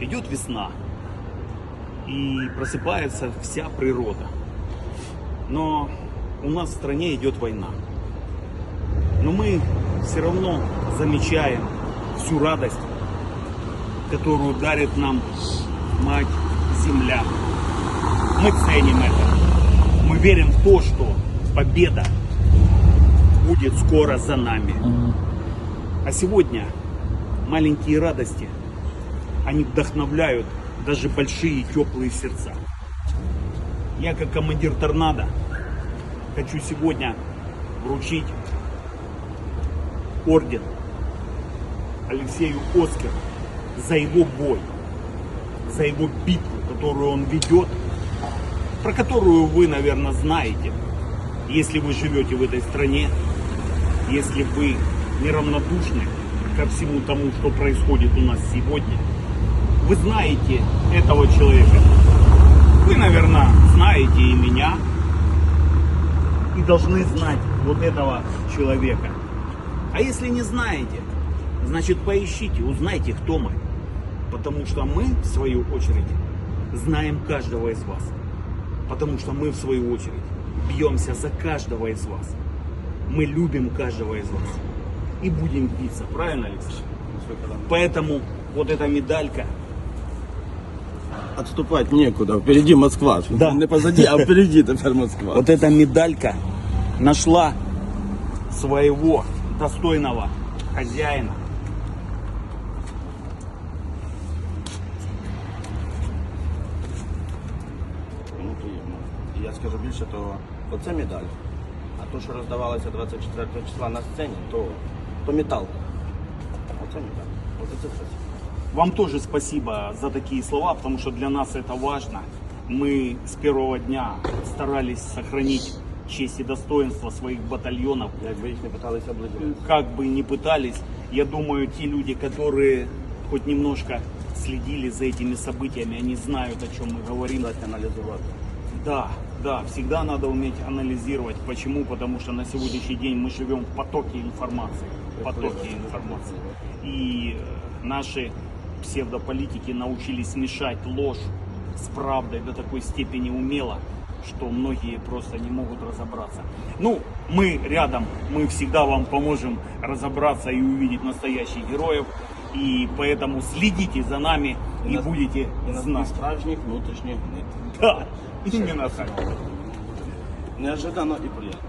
Идет весна, и просыпается вся природа. Но у нас в стране идет война. Но мы все равно замечаем всю радость, которую дарит нам Мать Земля. Мы ценим это. Мы верим в то, что победа будет скоро за нами. А сегодня маленькие радости, они вдохновляют даже большие теплые сердца. Я как командир торнадо хочу сегодня вручить орден Алексею Оскару за его бой, за его битву, которую он ведет, про которую вы, наверное, знаете, если вы живете в этой стране, если вы неравнодушны ко всему тому, что происходит у нас сегодня. Вы знаете этого человека. Вы, наверное, знаете и меня. И должны знать вот этого человека. А если не знаете, значит поищите, узнайте, кто мы. Потому что мы, в свою очередь, знаем каждого из вас. Потому что мы, в свою очередь, бьемся за каждого из вас. Мы любим каждого из вас И будем биться, правильно, Алексей? Поэтому вот эта медалька, Отступать некуда, впереди Москва. Да. Не позади, а впереди теперь Москва. вот эта медалька нашла своего достойного хозяина. Ну, приємно. І я скажу більше, то оце медаль. А то, що роздавалося 24 числа на сцені, то, то метал. Оце медаль. Оце це все. Вам тоже спасибо за такие слова, потому что для нас это важно. Мы с первого дня старались сохранить честь и достоинство своих батальонов. Якби їх не питалися облизувати. Как бы ни пытались, я думаю, те люди, которые хоть немножко следили за этими событиями, они знают, о чем мы говорим. Дати аналізувати. Да, да, всегда надо уметь анализировать. Почему? Потому что на сегодняшний день мы живем в потоке информации. В потоке информации. И э, наши псевдополитики научились смешать ложь с правдой до такой степени умело, что многие просто не могут разобраться. Ну, мы рядом, мы всегда вам поможем разобраться и увидеть настоящих героев. И поэтому следите за нами и, нас- будете І на знать. справжніх внутрішніх нит. Да, именно так. Неожиданно і приємно.